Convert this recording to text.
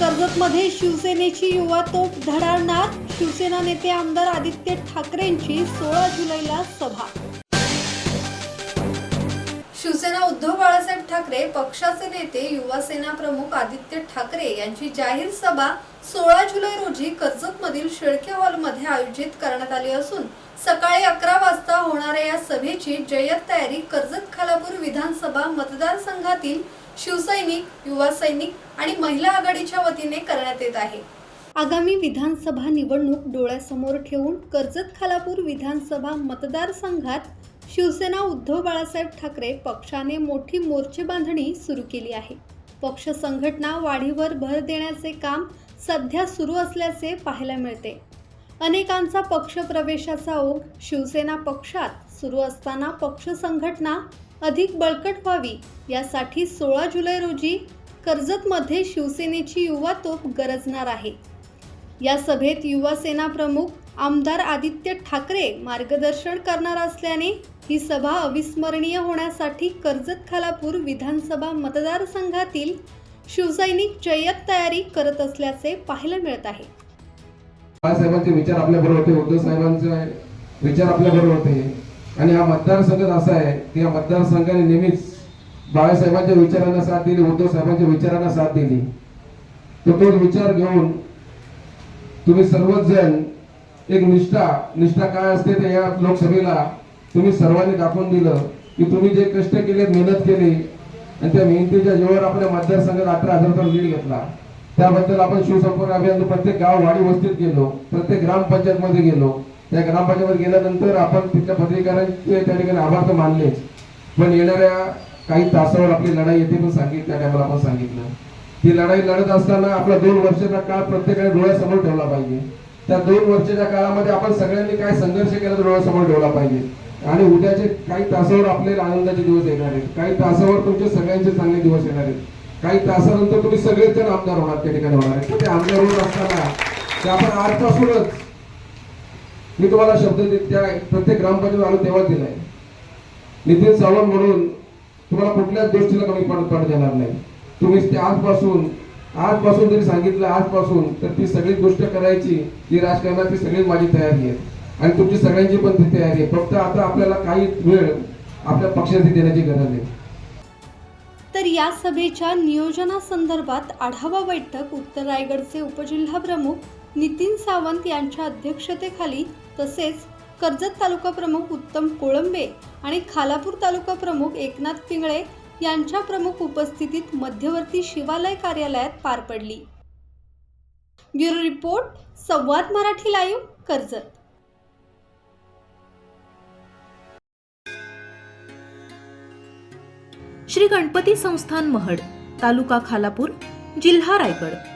कर्जतमध्ये शिवसेनेची युवा तोप धडाडणार. शिवसेना नेते आमदार आदित्य ठाकरेंची सोळा जुलैला सभा. शिवसेना उद्धव बाळासाहेब ठाकरे पक्षाचे नेते युवा सेना प्रमुख आदित्य ठाकरे यांची जाहीर सभा सोळा जुलै रोजी कर्जतमधील शेळके हॉलमध्ये आयोजित करण्यात आली असून सकाळी अकरा वाजता होणाऱ्या या सभेची जय्यत तयारी कर्जत खालापूर विधानसभा मतदारसंघातील शिवसैनिक युवा सैनिक आणि महिला आघाडीच्या वतीने करण्यात येत आहे. आगामी विधानसभा निवडणूक डोळ्यासमोर ठेवून कर्जत खालापूर विधानसभा मतदारसंघात शिवसेना उद्धव बाळासाहेब ठाकरे पक्षाने मोठी मोर्चे बांधणी सुरू केली आहे. पक्ष संघटना वाढीवर भर देण्याचे काम सध्या सुरू असल्याचे पाहायला मिळते. अनेकांचा पक्ष प्रवेशाचा ओघ शिवसेना पक्षात सुरू असताना पक्ष संघटना अधिक बळकट व्हावी. यासाठी सोळा जुलै रोजी कर्जतमध्ये शिवसेनेची युवा तोप गरजणार आहे. या सभेत युवासेना प्रमुख आमदार आदित्य ठाकरे मार्गदर्शन करणार असल्याने ही सभा अविस्मरणीय होण्यासाठी कर्जत खालापूर विधानसभा मतदारसंघातील शिवसैनिक जय्यत तयारी करत असल्याचे पाहायला मिळत आहे. बाळासाहेबांचे विचार आपल्या बरोबर होते उद्धव साहेबांचे विचार आपल्या बरोबर होते. आणि हा मतदारसंघ असा आहे की या मतदारसंघाने नेहमीच बाळासाहेबांच्या विचारांना साथ दिली उद्धव साहेबांच्या विचारांना साथ दिली. तो तोच विचार घेऊन तुम्ही सर्वच जण एक निष्ठा निष्ठा काय असते ते या लोकसभेला तुम्ही सर्वांनी दाखवून दिलं की तुम्ही जे कष्ट केले मेहनत केली आणि त्या मेहनतीच्या जीवावर आपल्या मतदारसंघात अठरा हजारचा लीड घेतला. त्याबद्दल आपण शिवसंपर्क अभियान प्रत्येक गाव वाडी वस्तीत गेलो प्रत्येक ग्रामपंचायत मध्ये गेलो. त्या ग्रामपंचायत गेल्यानंतर आपण तिथल्या पत्रकारांचे त्या ठिकाणी आभार तर मानलेच. पण येणाऱ्या काही तासावर आपली लढाई येते पण सांगितली त्या टायमाला आपण सांगितलं. ती लढाई लढत असताना आपला दोन वर्षाचा काळ प्रत्येकाने डोळ्यासमोर ठेवला पाहिजे. त्या दोन वर्षाच्या काळामध्ये आपण सगळ्यांनी काय संघर्ष केला तर डोळ्यासमोर ठेवला पाहिजे. आणि उद्याचे काही तासावर आपले आनंदाचे दिवस येणार आहेत. काही तासावर तुमचे सगळ्यांचे चांगले दिवस येणार आहेत. काही तासानंतर तुम्ही सगळेच जण आमदार होणार त्या ठिकाणी होणार आहेत. ते आमदार होत असताना ते आपण आजपासूनच मी तुम्हाला शब्द त्या प्रत्येक ग्रामपंचायत आलो तेव्हाच दिलाय. नितीन सावंत म्हणून तुम्हाला कुठल्याच गोष्टीला कमी पडत पड देणार नाही. तुम्ही ते आजपासून आजपासून जरी सांगितलं आजपासून तर ती सगळी गोष्ट करायची ही राजकारणाची सगळी माझी तयारी आहे. आणि तुमची सगळ्यांची पण ती तयारी आहे. फक्त आता आपल्याला काही वेळ आपल्या पक्षाची देण्याची गरज आहे. तर या सभेच्या नियोजनासंदर्भात आढावा बैठक उत्तर रायगडचे उपजिल्हा प्रमुख नितीन सावंत यांच्या अध्यक्षतेखाली तसेच कर्जत तालुका प्रमुख उत्तम कोळंबे आणि खालापूर तालुका प्रमुख एकनाथ पिंगळे यांच्या प्रमुख उपस्थितीत मध्यवर्ती शिवालय कार्यालयात पार पडली. Bureau report Samvad Marathi live Karjat. Shri Ganpati संस्थान महड तालुका खालापूर जिल्हा रायगड.